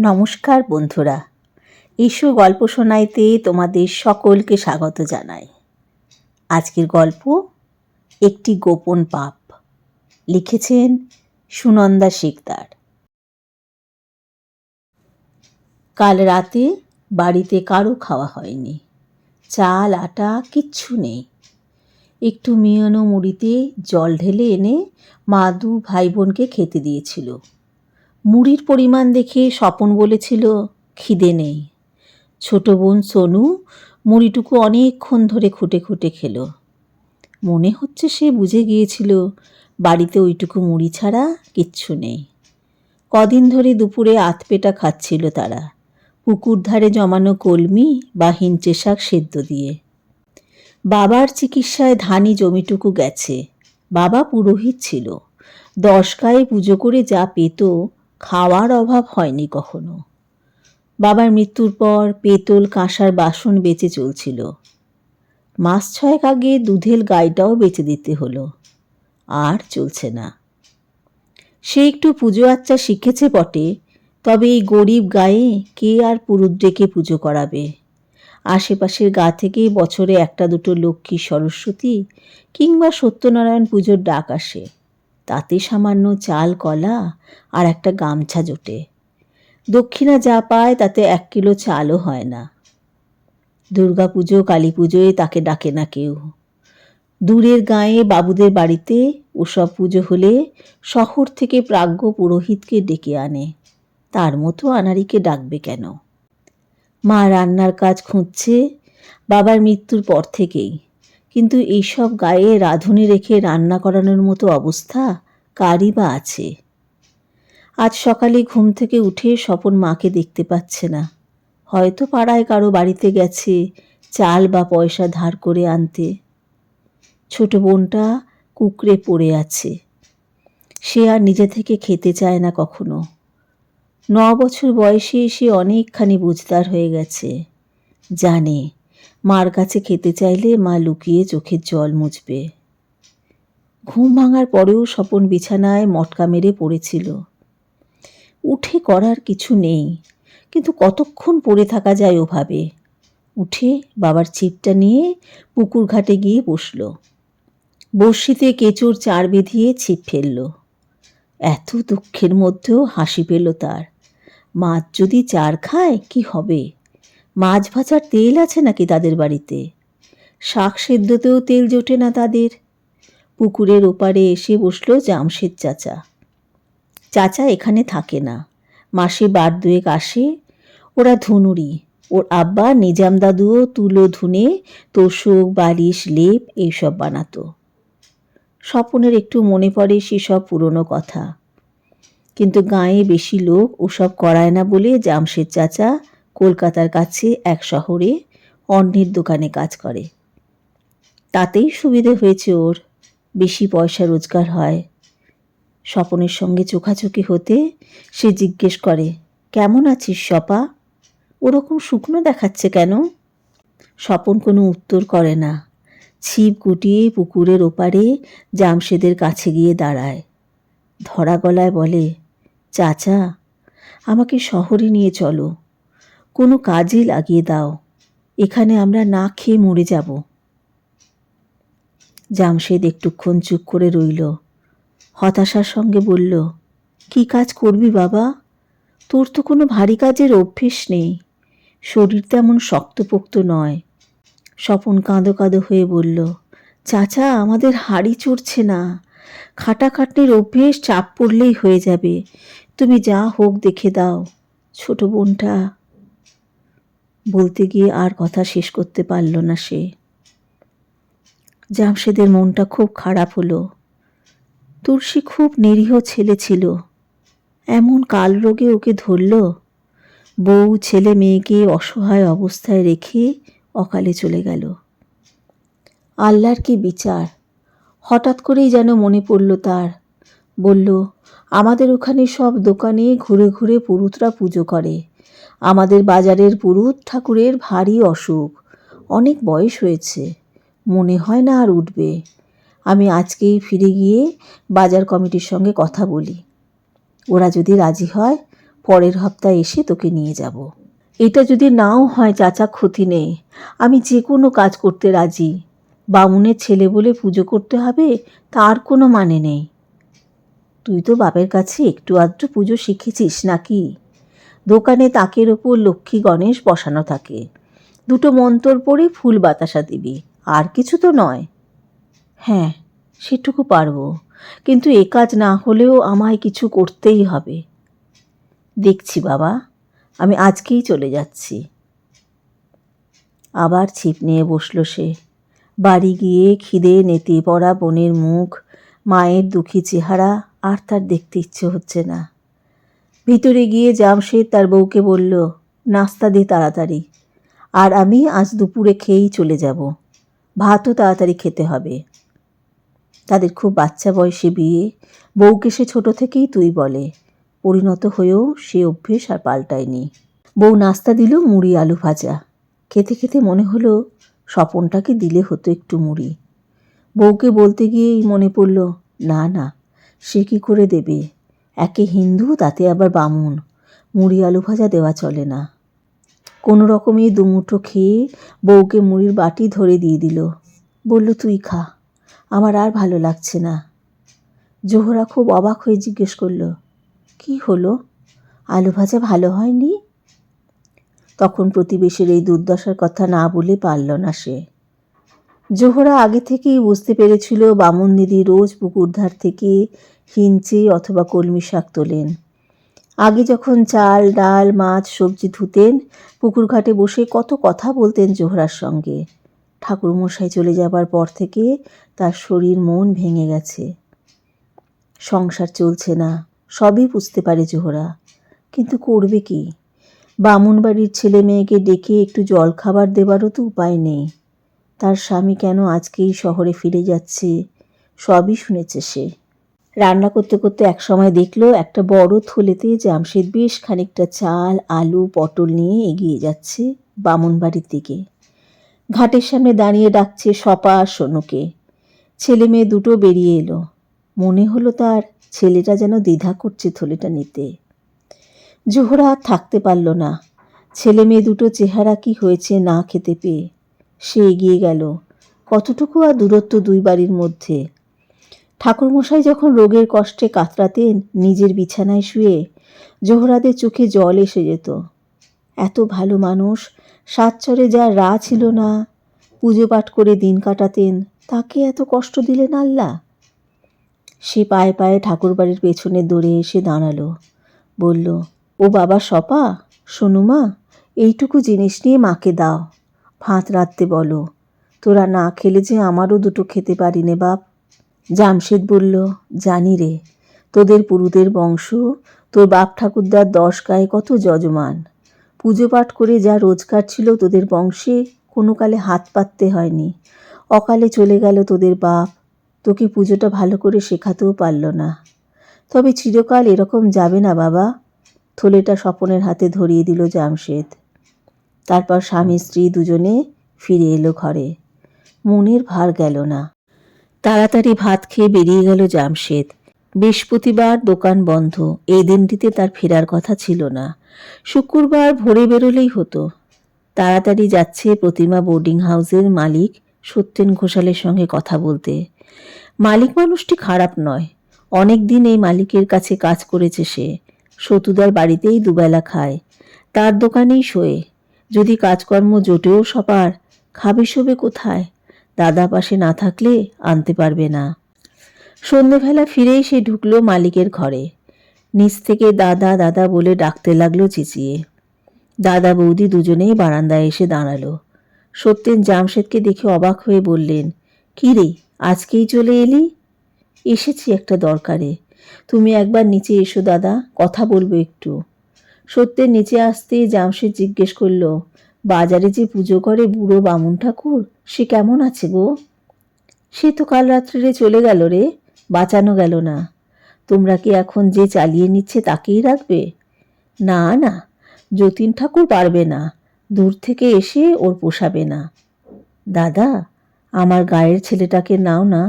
নমস্কার বন্ধুরা। ইস্যু গল্প শোনাইতে তোমাদের সকলকে স্বাগত জানাই। আজকের গল্প, একটি গোপন পাপ। লিখেছেন সুনন্দা শিকদার কাল রাতে বাড়িতে কারও খাওয়া হয়নি। চাল, আটা কিচ্ছু নেই। একটু মিয়ানো মুড়িতে জল ঢেলে এনে মা দু ভাই বোনকে খেতে দিয়েছিল। মুড়ির পরিমাণ দেখে স্বপন বলেছিল, খিদে নেই। ছোট বোন সোনু মুড়িটুকু অনেকক্ষণ ধরে খুঁটে খুঁটে খেলো। মনে হচ্ছে সে বুঝে গিয়েছিল, বাড়িতে ওইটুকু মুড়ি ছাড়া কিচ্ছু নেই। কদিন ধরে দুপুরে আতপেটা খাচ্ছিল তারা, পুকুর ধারে জমানো কলমি বা হিঞ্চে শাক সেদ্ধ দিয়ে। বাবার চিকিৎসায় ধানি জমিটুকু গেছে, বাবা পুরোহিত ছিল দশ গায়ে পুজো করে যা পেত খাওয়ার অভাব হয়নি কখনো। বাবার মৃত্যুর পর পেতল কাঁসার বাসন বেঁচে চলছিল। মাস ছয়েক আগে দুধের গাইটাও বেচে দিতে হলো। আর চলছে না। সে একটু পুজো আচ্চা শিখেছে বটে, তবে এই গরিব গায়ে কে আর পুরুত ডেকে পুজো করাবে? আশেপাশের গা থেকে বছরে একটা দুটো লক্ষ্মী সরস্বতী কিংবা সত্যনারায়ণ পুজোর ডাক আসে। তাতে সামান্য চাল, কলা আর একটা গামছা জোটে। দক্ষিণা যা পায় তাতে এক কিলো চালও হয় না। দুর্গা পুজো কালী পুজোয় তাকে ডাকে না কেউ। দূরের গায়ে বাবুদের বাড়িতে ওসব পুজো হলে শহর থেকে প্রাজ্ঞ পুরোহিতকে ডেকে আনে। তার মতো আনারিকে ডাকবে কেন? মা রান্নার কাজ খুঁজছে, বাবার মৃত্যুর পর থেকেই। কিন্তু এইসব গায়ে রাঁধুনি রেখে রান্না করানোর মতো অবস্থা কারই বা আছে? আজ সকালে ঘুম থেকে উঠে স্বপন মাকে দেখতে পাচ্ছে না। হয়তো পাড়ায় কারও বাড়িতে গেছে, চাল বা পয়সা ধার করে আনতে। ছোট বোনটা কুকড়ে পড়ে আছে। সে আর নিজে থেকে খেতে চায় না কখনো। ন বছর বয়সে সে অনেকখানি বুঝদার হয়ে গেছে। জানে মার কাছে খেতে চাইলে মা লুকিয়ে চোখের জল মুছবে। ঘুম ভাঙার পরেও স্বপন বিছানায় মটকা মেরে পড়েছিল। উঠে করার কিছু নেই, কিন্তু কতক্ষণ পড়ে থাকা যায় ওভাবে? উঠে বাবার ছিপটা নিয়ে পুকুর ঘাটে গিয়ে বসল। বড়শিতে কেঁচোর চার বেঁধিয়ে ছিপ ফেলল। এত দুঃখের মধ্যেও হাসি পেল তার। মাছ যদি চার খায়, কি হবে? মাছ ভাজার তেল আছে নাকি তাদের বাড়িতে? শাক সেদ্ধতেও তেল জোটে না তাদের। পুকুরের ওপারে এসে বসল জামশেদ চাচা। চাচা এখানে থাকে না। মাসে বার দুয়েক আসে। ওরা ধুনুরি। ওর আব্বা নিজাম দাদুও তুলো ধুনে, তোষক, বালিশ, লেপ এইসব বানাতো। স্বপনের একটু মনে পড়ে সেসব পুরনো কথা। কিন্তু গাঁয়ে বেশি লোক ওসব করায় না বলে জামশেদ চাচা কলকাতার কাছে এক শহরে অন্যের দোকানে কাজ করে। তাতেই সুবিধে হয়েছে ওর। বেশি পয়সা রোজগার হয়। স্বপনের সঙ্গে চোখাচোখি হতে সে জিজ্ঞেস করে, কেমন আছিস সপা? ওরকম শুকনো দেখাচ্ছে কেন? স্বপন কোনো উত্তর করে না। ছিপ গুটিয়ে পুকুরের ওপারে জামশেদের কাছে গিয়ে দাঁড়ায়। ধরা গলায় বলে, চাচা, আমাকে শহরে নিয়ে চলো। কোনো কাজে লাগিয়ে দাও। এখানে আমরা না খেয়ে মরে যাব। জামশেদ একটুক্ষণ চুপ করে রইল। হতাশার সঙ্গে বলল, কি কাজ করবি বাবা? তোর তো কোনো ভারী কাজের অভ্যেস নেই। শরীর তেমন শক্তপোক্ত নয়। স্বপন কাঁদো কাঁদো হয়ে বলল, চাচা, আমাদের হাড়ি চড়ছে না। খাটাখাটনির অভ্যেস চাপ পড়লেই হয়ে যাবে। তুমি যা হোক দেখে দাও। ছোট বোনটা বলতে গিয়ে আর কথা শেষ করতে পারল না সে। জামশেদের মনটা খুব খারাপ হলো। তুলসী খুব নিরীহ ছেলে ছিল। এমন কাল রোগে ওকে ধরল। বউ ছেলে মেয়েকে অসহায় অবস্থায় রেখে অকালে চলে গেল। আল্লাহর কি বিচার? হঠাৎ করেই যেন মনে পড়ল তার। বলল, আমাদের ওখানে সব দোকানে ঘুরে ঘুরে পুরুতরা পুজো করে। আমাদের বাজারের পুরুত ঠাকুরের ভারী অসুখ। অনেক বয়স হয়েছে। মনে হয় না আর উঠবে। আমি আজকেই ফিরে গিয়ে বাজার কমিটির সঙ্গে কথা বলি। ওরা যদি রাজি হয়, পরের হপ্তায় এসে তোকে নিয়ে যাব। এটা যদি নাও হয়, চাচা, ক্ষতি নেই। আমি যে কোনো কাজ করতে রাজি। বামুনের ছেলে বলে পুজো করতে হবে, তার কোনো মানে নেই। তুই তো বাপের কাছে একটু আধটু পুজো শিখেছিস নাকি? দোকানে তাকের ওপর লক্ষ্মী গণেশ বসানো থাকে। দুটো মন্তর পড়ে ফুল বাতাসা দিবি। আর কিছু তো নয়। হ্যাঁ সেটুকু পারব। কিন্তু এ কাজ না হলেও আমায় কিছু করতেই হবে। দেখছি বাবা, আমি আজকেই চলে যাচ্ছি। আবার ছিপ নিয়ে বসল সে। বাড়ি গিয়ে খিদে নেতে পড়া বোনের মুখ, মায়ের দুঃখী চেহারা, আর তার দেখতে ইচ্ছে হচ্ছে না। ভিতরে গিয়ে জামশেদ তার বউকে বলল, নাস্তা দে তাড়াতাড়ি। আর আমি আজ দুপুরে খেয়েই চলে যাব। ভাতও তাড়াতাড়ি খেতে হবে। তাদের খুব বাচ্চা বয়সে বিয়ে। বউকে সে ছোট থেকেই তুই বলে। পরিণত হয়েও সে অভ্যেস আর পাল্টায়নি। বউ নাস্তা দিল মুড়ি আলু ভাজা। খেতে খেতে মনে হলো স্বপনটাকে দিলে হতো একটু মুড়ি। বউকে বলতে গিয়েই মনে পড়ল, না না, সে কি করে দেবে? একে হিন্দু, তাতে আবার বামুন। মুড়ি আলু ভাজা দেওয়া চলে না। কোনো রকমে দুমুঠো খেয়ে বউকে মুড়ির বাটি ধরে দিয়ে দিল। বলল, তুই খা। আমার আর ভালো লাগছে না। জোহরা খুব অবাক হয়ে জিজ্ঞেস করল, কি হলো? আলু ভাজা ভালো হয়নি? তখন প্রতিবেশীর এই দুর্দশার কথা না বলে পারল না সে। জোহরা আগে থেকেই বুঝতে পেরেছিল বামন দিদি রোজ পুকুর ধার থেকে হিঞ্চে অথবা কলমি শাক তোলেন। আগে যখন চাল, ডাল, মাছ, সবজি ধুতেন পুকুর ঘাটে বসে কত কথা বলতেন জোহরার সঙ্গে। ঠাকুরমশাই চলে যাবার পর থেকে তার শরীর মন ভেঙে গেছে। সংসার চলছে না, সবই বুঝতে পারে জোহরা। কিন্তু করবে কি? বামুন বাড়ির ছেলে মেয়েকে ডেকে একটু জল খাবার দেবারও তো উপায় নেই। তার স্বামী কেন আজকেই শহরে ফিরে যাচ্ছে, সবই শুনেছে সে। রান্না করতে করতে এক সময় দেখল একটা বড় থলেতে জামশেদ বেশ খানিকটা চাল, আলু, পটল নিয়ে এগিয়ে যাচ্ছে বামুন বাড়ির দিকে। ঘাটের সামনে দাঁড়িয়ে ডাকছে সপা সোনুকে। ছেলে মেয়ে দুটো বেরিয়ে এলো। মনে হলো তার ছেলেটা যেন দ্বিধা করছে থলেটা নিতে। জোহরা থাকতে পারল না। ছেলে মেয়ে দুটো চেহারা কি হয়েছে না খেতে পেয়ে। সে এগিয়ে গেল। কতটুকু আর দূরত্ব দুই বাড়ির মধ্যে? ঠাকুরমশাই যখন রোগের কষ্টে কাতরাতেন, নিজের বিছানায় শুয়ে জোহরাদের চোখে জল এসে যেত। এত ভালো মানুষ, সাতচরে যা রা ছিল না, পুজো পাঠ করে দিন কাটাতেন, তাকে এত কষ্ট দিলেন আল্লাহ? সে পায়ে পায়ে ঠাকুরবাড়ির পেছনে দৌড়ে এসে দাঁড়াল। বলল, ও বাবা সপা, শোনো মা, এইটুকু জিনিস নিয়ে মাকে দাও। ভাত রাঁধতে বলো। তোরা না খেলে যে আমারও দুটো খেতে পারি নে বাপ। জামশেদ বলল, জানি রে, তোদের পুরুদের বংশ, তোর বাপ ঠাকুরদার দশ গায়ে কত যজমান। পুজো পাঠ করে যা রোজগার ছিল তোদের বংশে, কোনো কালে হাত পাততে হয়নি। অকালে চলে গেল তোদের বাপ, তোকে পুজোটা ভালো করে শেখাতেও পারল না। তবে চিরকাল এরকম যাবে না বাবা। থলেটা স্বপনের হাতে ধরিয়ে দিল জামশেদ। তারপর স্বামী স্ত্রী দুজনে ফিরে এলো ঘরে। মনের ভার গেল না। তাড়াতাড়ি ভাত খেয়ে বেরিয়ে গেল জামশেদ। বৃহস্পতিবার দোকান বন্ধ। এই দিনটিতে তার ফেরার কথা ছিল না। শুক্রবার ভোরে বেরোলেই হতো। তাড়াতাড়ি যাচ্ছে প্রতিমা বোর্ডিং হাউসের মালিক সত্যেন ঘোষালের সঙ্গে কথা বলতে। মালিক মানুষটি খারাপ নয়। অনেক দিন এই মালিকের কাছে কাজ করেছে সে। সতুদার বাড়িতেই দুবেলা খায়। তার দোকানেই শোয়ে। যদি কাজকর্ম জোটেও সবার, খাবে শোবে কোথায়? দাদা পাশে না থাকলে আনতে পারবে না। সন্ধেবেলা ফিরেই সে ঢুকলো মালিকের ঘরে। নিচ থেকে দাদা দাদা বলে ডাকতে লাগল চেঁচিয়ে। দাদা বৌদি দুজনেই বারান্দায় এসে দাঁড়াল। সত্যেন জামশেদকে দেখে অবাক হয়ে বললেন, কী রে, আজকেই চলে এলি? এসেছি একটা দরকারে। তুমি একবার নিচে এসো দাদা, কথা বলব একটু। সত্যের নিচে আসতেই জামশেদ জিজ্ঞেস করল বাজারে যে পুজো করে বুড়ো বামুন ঠাকুর, সে কেমন আছে গো? সে তো কাল রাত্রিরে চলে গেল রে, বাঁচানো গেল না। তোমরা কি এখন যে চালিয়ে নিচ্ছে তাকেই রাখবে? না না, যতীন ঠাকুর পারবে না, দূর থেকে এসে ওর পোষাবে না। দাদা, আমার গায়ের ছেলেটাকে নাও না,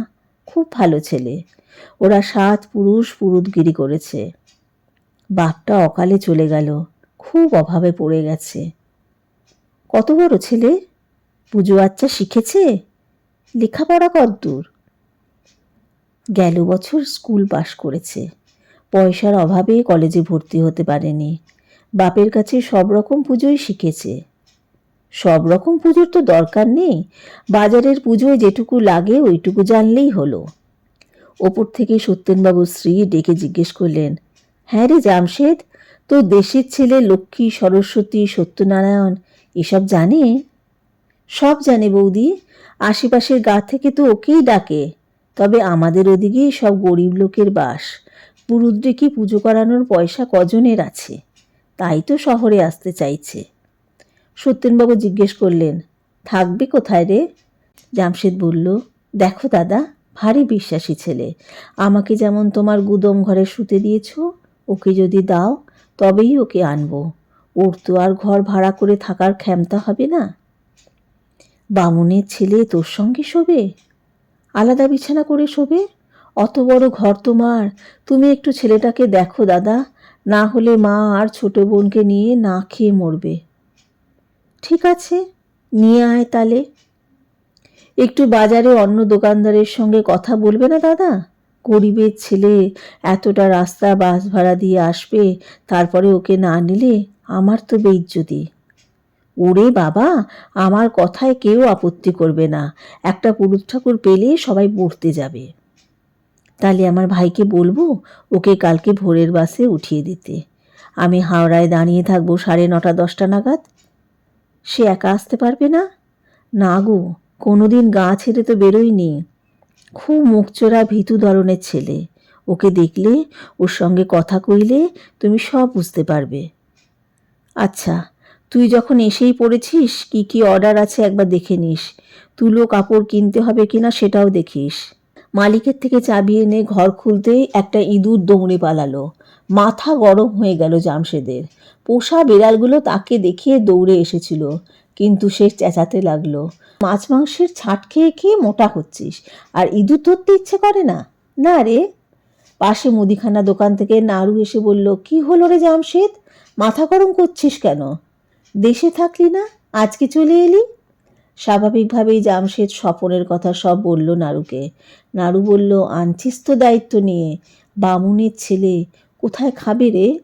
খুব ভালো ছেলে। ওরা সাত পুরুষ পুরুতগিরি করেছে। বাপটা অকালে চলে গেল, খুব অভাবে পড়ে গেছে। কত বড় ছেলে? পুজো আচ্চা শিখেছে? লেখাপড়া কদ্দূর গেল বছর স্কুল পাশ করেছে। পয়সার অভাবে কলেজে ভর্তি হতে পারেনি। বাপের কাছে সব রকম পুজোই শিখেছে। সব রকম পুজোর তো দরকার নেই। বাজারের পুজোয় যেটুকু লাগে ওইটুকু জানলেই হলো। ওপর থেকে সত্যেনবাবুর স্ত্রী ডেকে জিজ্ঞেস করলেন হ্যাঁ রে জামশেদ তো দেশের ছেলে লক্ষ্মী, সরস্বতী, সত্যনারায়ণ এসব জানে? সব জানে বৌদি। আশেপাশের গা থেকে তো ওকেই ডাকে। তবে আমাদের ওদিকে সব গরিব লোকের বাস। পুরুদ্রে কি পুজো করানোর পয়সা কজনের আছে? তাই তো শহরে আসতে চাইছে। সত্যেনবাবু জিজ্ঞেস করলেন, থাকবে কোথায় রে? জামশেদ বলল, দেখো দাদা, ভারী বিশ্বাসী ছেলে। আমাকে যেমন তোমার গুদম ঘরে শুতে দিয়েছ, ওকে যদি দাও, তবেই ওকে আনব। ওর তো আর ঘর ভাড়া করে থাকার ক্ষমতা হবে না। বামুনের ছেলে তোর সঙ্গে শোবে? আলাদা বিছানা করে শোবে? অত বড় ঘর তোমার। তুমি একটু ছেলেটাকে দেখো দাদা, না হলে মা আর ছোট বোনকে নিয়ে না খেয়ে মরবে। ঠিক আছে, নিয়ে আয় তালে। একটু বাজারে অন্য দোকানদারের সঙ্গে কথা বলবে না দাদা? গরিবের ছেলে এতটা রাস্তা বাস ভাড়া দিয়ে আসবে, তারপরে ওকে না নিলে আমার তো বেইজ্জতি। ওরে বাবা, আমার কথায় কেউ আপত্তি করবে না। একটা পুরুষ ঠাকুর পেলে সবাই পড়তে যাবে। তাহলে আমার ভাইকে বলব, ওকে কালকে ভোরের বাসে উঠিয়ে দিতে। আমি হাওড়ায় দাঁড়িয়ে থাকব সাড়ে নটা, দশটা নাগাদ। সে একা আসতে পারবে না? না গো, কোনোদিন গা ছেড়ে তো বেরোয়নি। খুব মুখচোরা ভীতু ধরনের ছেলে। ওকে দেখলে, ওর সঙ্গে কথা কইলে তুমি সব বুঝতে পারবে। আচ্ছা তুই যখন এসেই পড়েছিস, কি কি অর্ডার আছে একবার দেখে নিস। তুলো কাপড় কিনতে হবে কিনা সেটাও দেখিস। মালিকের থেকে চাবি এনে ঘর খুলতেই একটা ইঁদুর দৌড়ে পালালো। মাথা গরম হয়ে গেল জামশেদের। পোষা বিড়ালগুলো তাকে দেখিয়ে দৌড়ে এসেছিল, কিন্তু সে চেঁচাতে লাগল। মাছ মাংসের ছাট খেয়ে খেয়ে মোটা হচ্ছিস, আর ইঁদুর ধরতে ইচ্ছে করে না? না রে। পাশে মুদিখানা দোকান থেকে নাড়ু এসে বলল, কি হলো রে জামশেদ? মাথা গরম করছিস কেন? দেশে থাকলি না? আজকে চলে এলি? স্বাভাবিকভাবেই জামশেদ স্বপনের কথা সব বলল নাড়ুকে নাড়ু বলল, আনছিস তো দায়িত্ব নিয়ে। বামুনের ছেলে কোথায় খাবে রে?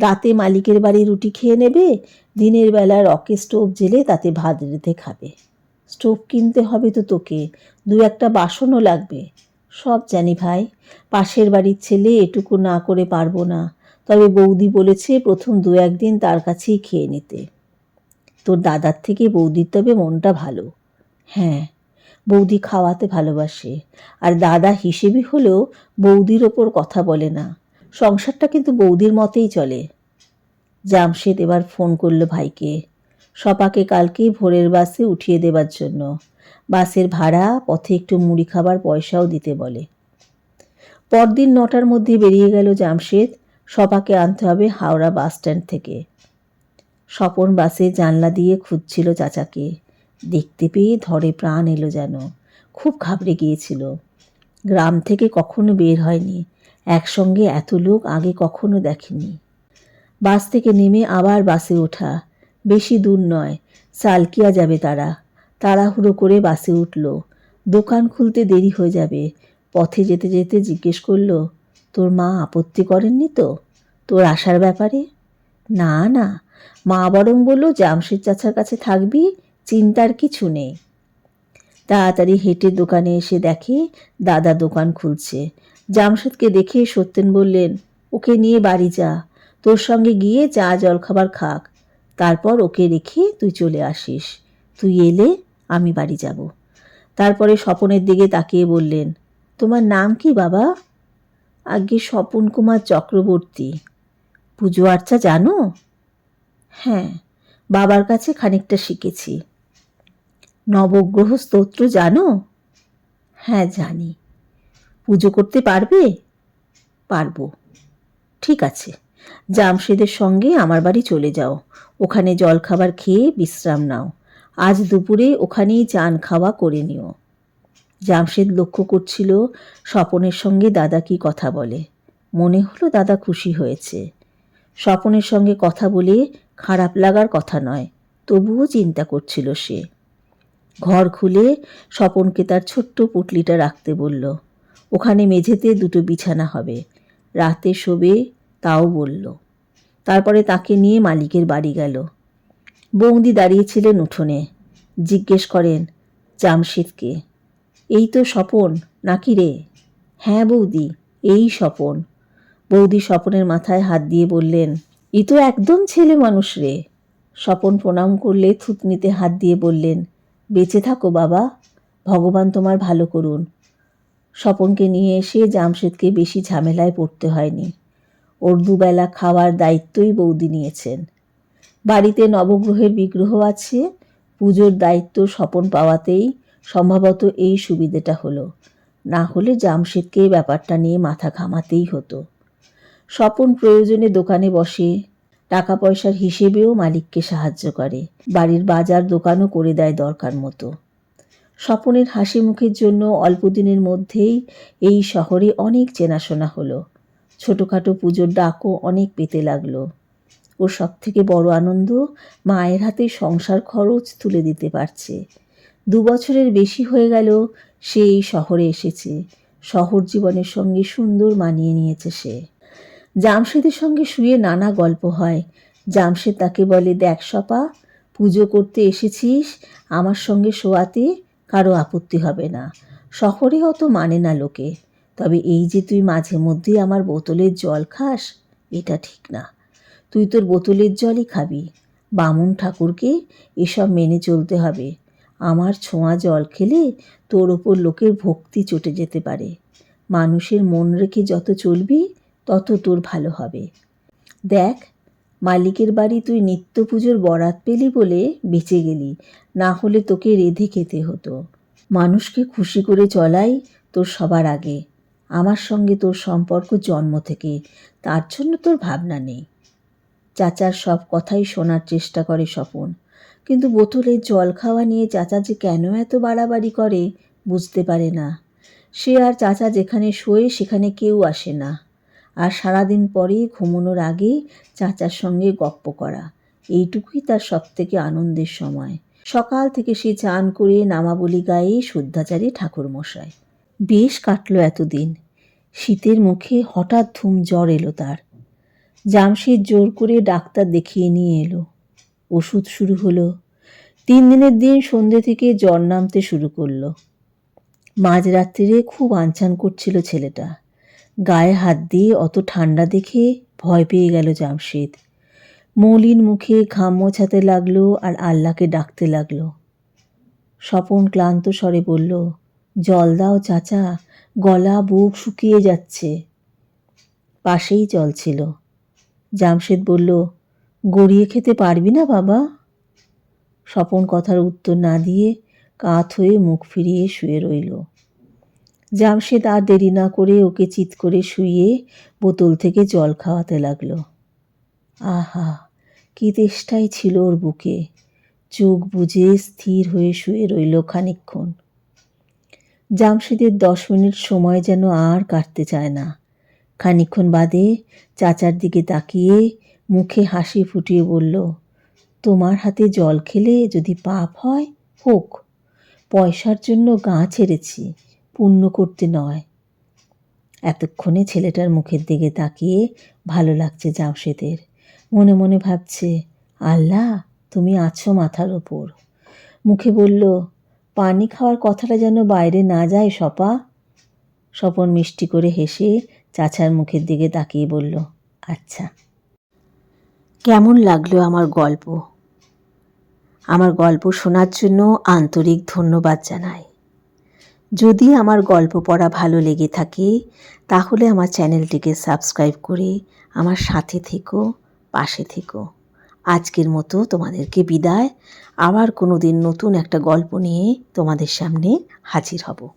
রাতে মালিকের বাড়ি রুটি খেয়ে নেবে, দিনের বেলা রকে স্টোভ জেলে তাতে ভাত রেঁধে খাবে। স্টোভ কিনতে হবে তো তোকে, দু একটা বাসনও লাগবে। সব জানি ভাই, পাশের বাড়ির ছেলে এটুকু না করে পারব না। তবে বৌদি বলেছে প্রথম দু একদিন তার কাছেই খেয়ে নিতে। তোর দাদার থেকে বৌদির তবে মনটা ভালো। হ্যাঁ বৌদি খাওয়াতে ভালোবাসে। আর দাদা হিসেবে হলেও বৌদির ওপর কথা বলে না। সংসারটা কিন্তু বৌদির মতেই চলে। জামশেদ এবার ফোন করল ভাইকে। সপাকে কালকেই ভোরের বাসে উঠিয়ে দেবার জন্য। বাসের ভাড়া, পথে একটু মুড়ি খাবার, পয়সাও দিতে বলে। পরদিন নটার মধ্যে বেরিয়ে গেল জামশেদ। সপাকে আনতে হবে হাওড়া বাস স্ট্যান্ড থেকে। স্বপন বাসে জানলা দিয়ে খুঁজছিল চাচাকে। দেখতে পেয়ে ধরে প্রাণ এলো যেন। খুব ঘাবড়ে গিয়েছিল। গ্রাম থেকে কখনো বের হয়নি। একসঙ্গে এত লোক আগে কখনো দেখেনি। বাস থেকে নেমে আবার বাসে ওঠা। বেশি দূর নয়, সালকিয়া যাবে তারা। তাড়াহুড়ো করে বাসে উঠল। দোকান খুলতে দেরি হয়ে যাবে। পথে যেতে যেতে জিজ্ঞেস করল তোর মা আপত্তি করেননি তো? তোর আসার ব্যাপারে? না না। মা বরং বলল, জামশেদ চাচার কাছে থাকবি, চিন্তার কিছু নেই। তাড়াতাড়ি হেঁটে দোকানে এসে দেখে দাদা দোকান খুলছে। জামশেদকে দেখে সত্যেন বললেন, ওকে নিয়ে বাড়ি যা, তোর সঙ্গে গিয়ে চা জলখাবার খাক। তারপর ওকে রেখে তুই চলে আসিস। তুই এলে আমি বাড়ি যাব। তারপরে স্বপনের দিকে তাকিয়ে বললেন, তোমার নাম কি বাবা? আগে স্বপন কুমার চক্রবর্তী। পুজো আর্চা জানো? হ্যাঁ বাবার কাছে খানিকটা শিখেছি। নবগ্রহ স্তোত্র জানো? হ্যাঁ জানি। পুজো করতে পারবে? পারব। ঠিক আছে, জামশেদের সঙ্গে আমার বাড়ি চলে যাও। ওখানে জলখাবার খেয়ে বিশ্রাম নাও। আজ দুপুরে ওখানেই চান খাওয়া করে নিও। জামশেদ লক্ষ্য করছিল স্বপনের সঙ্গে দাদা কি কথা বলে। মনে হলো দাদা খুশি হয়েছে। স্বপনের সঙ্গে কথা বলে খারাপ লাগার কথা নয়, তবুও চিন্তা করছিল সে। ঘর খুলে স্বপনকে তার ছোট্ট পুটলিটা রাখতে বলল, ওখানে মেঝেতে দুটো বিছানা হবে। রাতে শোবে তাও বলল। তারপরে তাকে নিয়ে মালিকের বাড়ি গেল। বৌদি দাঁড়িয়েছিলেন উঠোনে। জিজ্ঞেস করেন, জামশিদকে? এই তো স্বপন, নাকি রে? হ্যাঁ বৌদি, এই স্বপন। বৌদি স্বপনের মাথায় হাত দিয়ে বললেন, ই তো একদম ছেলে মানুষ রে। স্বপন প্রণাম করলে থুতনিতে হাত দিয়ে বললেন, বেঁচে থাকো বাবা, ভগবান তোমার ভালো করুন। স্বপনকে নিয়ে এসে জামশেদকে বেশি ঝামেলায় পড়তে হয়নি। ওর দুবেলা খাওয়ার দায়িত্বই বৌদি নিয়েছেন। বাড়িতে নবগ্রহের বিগ্রহ আছে, পুজোর দায়িত্ব স্বপন পাওয়াতেই সম্ভবত এই সুবিধেটা হলো। না হলে জামশেদকে ব্যাপারটা নিয়ে মাথা ঘামাতেই হতো। স্বপন প্রয়োজনে দোকানে বসে টাকা পয়সার হিসেবেও মালিককে সাহায্য করে। বাড়ির বাজার দোকানও করে দেয় দরকার মতো। স্বপনের হাসি মুখের জন্য অল্প দিনের মধ্যেই এই শহরে অনেক চেনাশোনা হলো। ছোটোখাটো পুজোর ডাকও অনেক পেতে লাগল। ওর সব থেকে বড় আনন্দ মায়ের হাতে সংসার খরচ তুলে দিতে পারছে। দু বছরের বেশি হয়ে গেল সে এই শহরে এসেছে। শহর জীবনের সঙ্গে সুন্দর মানিয়ে নিয়েছে সে। জামশেদের সঙ্গে শুয়ে নানা গল্প হয়। জামশেদ তাকে বলে, দেখ সপা, পুজো করতে এসেছিস, আমার সঙ্গে শোয়াতে কারও আপত্তি হবে না। শহরে অত মানে না লোকে। তবে এই যে তুই মাঝে মধ্যেই আমার বোতলের জল খাস, এটা ঠিক না। তুই তোর বোতলের জলই খাবি। বামুন ঠাকুরকে এসব মেনে চলতে হবে। আমার ছোঁয়া জল খেলে তোর ওপর লোকের ভক্তি চটে যেতে পারে। মানুষের মন রেখে যত চলবি, তত তোর ভালো হবে। দেখ, মালিকের বাড়ি তুই নিত্য পুজোর বরাত পেলি বলে বেঁচে গেলি, না হলে তোকে রেধে খেতে হতো। মানুষকে খুশি করে চলাই তোর সবার আগে। আমার সঙ্গে তোর সম্পর্ক জন্ম থেকে, তার জন্য তোর ভাবনা নেই। চাচার সব কথাই শোনার চেষ্টা করে স্বপন। কিন্তু বোতলে জল খাওয়া নিয়ে চাচা যে কেন এত বাড়াবাড়ি করে, বুঝতে পারে না। সে আর চাচা যেখানে শোয়ে সেখানে কেউ আসে না। আর সারাদিন পরে ঘুমোনোর আগে চাচার সঙ্গে গপ্প করা, এইটুকুই তার সব থেকে আনন্দের সময়। সকাল থেকে সে চান করে নামাবলি গায়ে শুদ্ধাচারী ঠাকুরমশাই। বেশ কাটল এতদিন। শীতের মুখে হঠাৎ ধুম জ্বর এলো তার। জামশেদ জোর করে ডাক্তার দেখিয়ে নিয়ে এলো। ওষুধ শুরু হলো। তিন দিনের দিন সন্ধ্যে থেকে জ্বর নামতে শুরু করল। মাঝরাত্রিরে খুব আনচান করছিল ছেলেটা। গায়ে হাত দিয়ে অত ঠান্ডা দেখে ভয় পেয়ে গেল জামশেদ। মলিন মুখে ঘাম মোছাতে লাগল আর আল্লাহকে ডাকতে লাগল। স্বপন ক্লান্ত স্বরে বলল, জল দাও চাচা, গলা বুক শুকিয়ে যাচ্ছে। পাশেই জল ছিল। জামশেদ বলল গড়িয়ে খেতে পারবি না, বাবা। স্বপন কথার উত্তর না দিয়ে কাত হয়ে মুখ ফিরিয়ে শুয়ে রইল। জামশেদ আর দেরি না করে ওকে চিৎ করে শুয়ে বোতল থেকে জল খাওয়াতে লাগল। আহা, কি তেষ্টাই ছিল ওর বুকে। চোখ বুঝে স্থির হয়ে শুয়ে রইল খানিক্ষণ জামশেদের দশ মিনিট সময় যেন আর কাটতে চায় না। খানিক্ষণ বাদে চাচার দিকে তাকিয়ে মুখে হাসি ফুটিয়ে বলল, তোমার হাতে জল খেলে যদি পাপ হয়, হোক। পয়সার জন্য গা ছেড়েছি, পুণ্য করতে নয় এতক্ষণে ছেলেটার মুখের দিকে তাকিয়ে ভালো লাগছে জামশেদের। মনে মনে ভাবছে, আল্লাহ, তুমি আছো মাথার ওপর মুখে বলল, পানি খাওয়ার কথাটা যেন বাইরে না যায় সপা স্বপন মিষ্টি করে হেসে চাচার মুখের দিকে তাকিয়ে বলল আচ্ছা। কেমন লাগল আমার গল্প? আমার গল্প শোনার জন্য আন্তরিক ধন্যবাদ জানাই। যদি আমার গল্প পড়া ভালো লেগে থাকে, তাহলে আমার চ্যানেলটিকে সাবস্ক্রাইব করে আমার সাথে থেকো, পাশে থেকো। আজকের মতো তোমাদেরকে বিদায়। আবার কোনো দিন নতুন একটা গল্প নিয়ে তোমাদের সামনে হাজির হব।